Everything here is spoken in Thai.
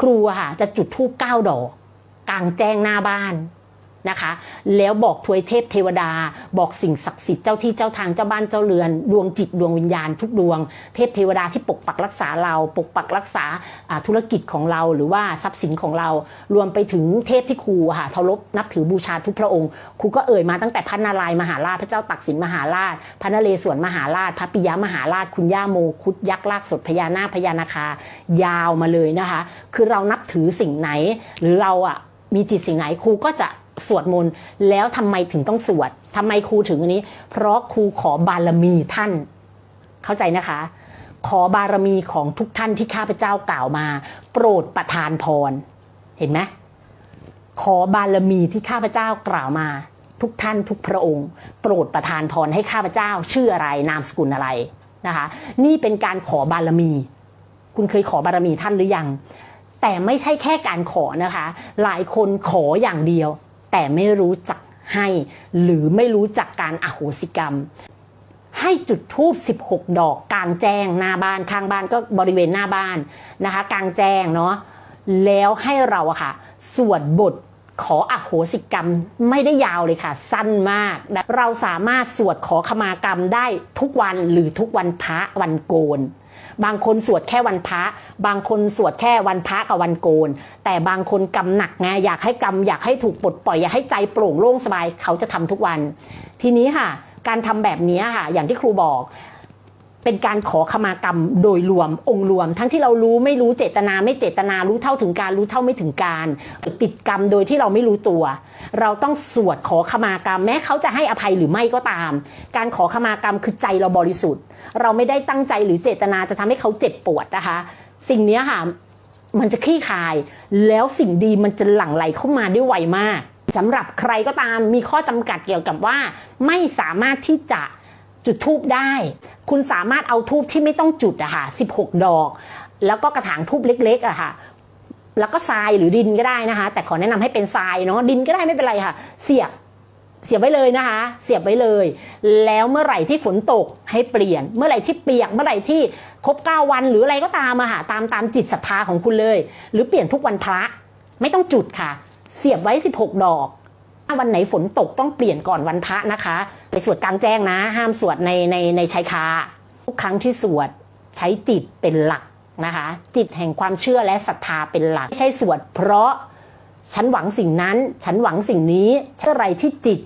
ครูอะค่ะจะจุดธูปเก้าดอก กลางแจ้งหน้าบ้าน นะคะ แล้วบอกทวยเทพเทวดา บอกสิ่งศักดิ์สิทธิ์เจ้าที่เจ้าทางเจ้าบ้านเจ้าเรือน ดวงจิตดวงวิญญาณทุกดวง เทพเทวดาที่ปกปักรักษาเรา ปกปักรักษาธุรกิจของเราหรือว่าทรัพย์สินของเรา รวมไปถึงเทพที่ครูค่ะเคารพนับถือบูชาทุกพระองค์ครูก็เอ่ยมาตั้งแต่พระนารายมหาราชพระเจ้าตักสินมหาราช พระนเรศวรมหาราช พระปิยมหาราช คุณย่าโมคุดยักษ์ลากสดพญานาคพญานาคายาวมาเลยนะคะ คือเรานับถือสิ่งไหน หรือเราอะมีจิตสิ่งไหนครูก็จะ สวดมนต์แล้วทำไมถึงต้องสวดทำไมครูถึงอันนี้ เพราะครูขอบารมีท่าน เข้าใจนะคะ ขอบารมีของทุกท่านที่ข้าพเจ้ากล่าวมา โปรดประทานพร เห็นไหมขอบารมีที่ข้าพเจ้ากล่าวมา ทุกท่านทุกพระองค์ โปรดประทานพรให้ข้าพเจ้า ชื่ออะไรนามสกุลอะไรนะคะ นี่เป็นการขอบารมี คุณเคยขอบารมีท่านหรือยัง แต่ไม่ใช่แค่การขอนะคะ หลายคนขออย่างเดียว แต่ไม่รู้จักให้ หรือไม่รู้จักการอโหสิกรรม ให้จุดทูบ16 ดอกกลางแจ้งหน้าบ้านข้างบ้านก็บริเวณหน้าบ้านนะคะกลางแจ้งเนาะแล้วให้เราอะค่ะ สวดบทขออโหสิกรรมไม่ได้ยาวเลยค่ะ สั้นมาก เราสามารถสวดขอขมากรรมได้ทุกวันหรือทุกวันพระวันโกน บางคนสวดแค่วันพระ บางคนสวดแค่วันพระกับวันโกน แต่บางคนกรรมหนักไงอยากให้กรรมอยากให้ถูกปลดปล่อยอยากให้ใจโปร่งโล่งสบายเขาจะทำทุกวัน ทีนี้ค่ะ การทำแบบนี้ค่ะ อย่างที่ครูบอก เป็นการขอขมากรรมโดยรวมองค์รวม ทั้งที่เรารู้ไม่รู้เจตนาไม่เจตนารู้เท่าถึงการรู้เท่าไม่ถึงการติดกรรมโดยที่เราไม่รู้ตัว เราต้องสวดขอขมากรรม แม้เขาจะให้อภัยหรือไม่ก็ตาม การขอขมากรรมคือใจเราบริสุทธิ์ เราไม่ได้ตั้งใจหรือเจตนาจะทำให้เขาเจ็บปวดนะคะ สิ่งนี้ค่ะมันจะคลี่คลาย แล้วสิ่งดีมันจะหลั่งไหลเข้ามาได้ไวมากสำหรับใครก็ตามมีข้อจำกัดเกี่ยวกับว่า ไม่สามารถที่จะ จุดทูบได้ คุณสามารถเอาทูบที่ไม่ต้องจุดอะค่ะ16 ดอก แล้วก็กระถางทูบเล็กๆอะค่ะ แล้วก็ทรายหรือดินก็ได้นะคะ แต่ขอแนะนำให้เป็นทรายเนาะดินก็ได้ไม่เป็นไรค่ะ เสียบเสียบไว้เลยนะคะ เสียบไว้เลย แล้วเมื่อไหร่ที่ฝนตกให้เปลี่ยน เมื่อไหร่ที่เปียก เมื่อไหร่ที่ครบ9วันหรืออะไรก็ตามอะค่ะตามตามจิตศรัทธาของคุณเลย หรือเปลี่ยนทุกวันพระ ไม่ต้องจุดค่ะ เสียบไว้ 16 ดอก วันไหนฝนตกต้องเปลี่ยนก่อนวันพระนะคะ ไปสวดกลางแจ้งนะ ห้ามสวดในในในชายคาทุกครั้งที่สวดใช้จิตเป็นหลักนะคะ จิตแห่งความเชื่อและศรัทธาเป็นหลัก ไม่ใช่สวดเพราะฉันหวังสิ่งนั้น ฉันหวังสิ่งนี้เชื่อไรที่จิต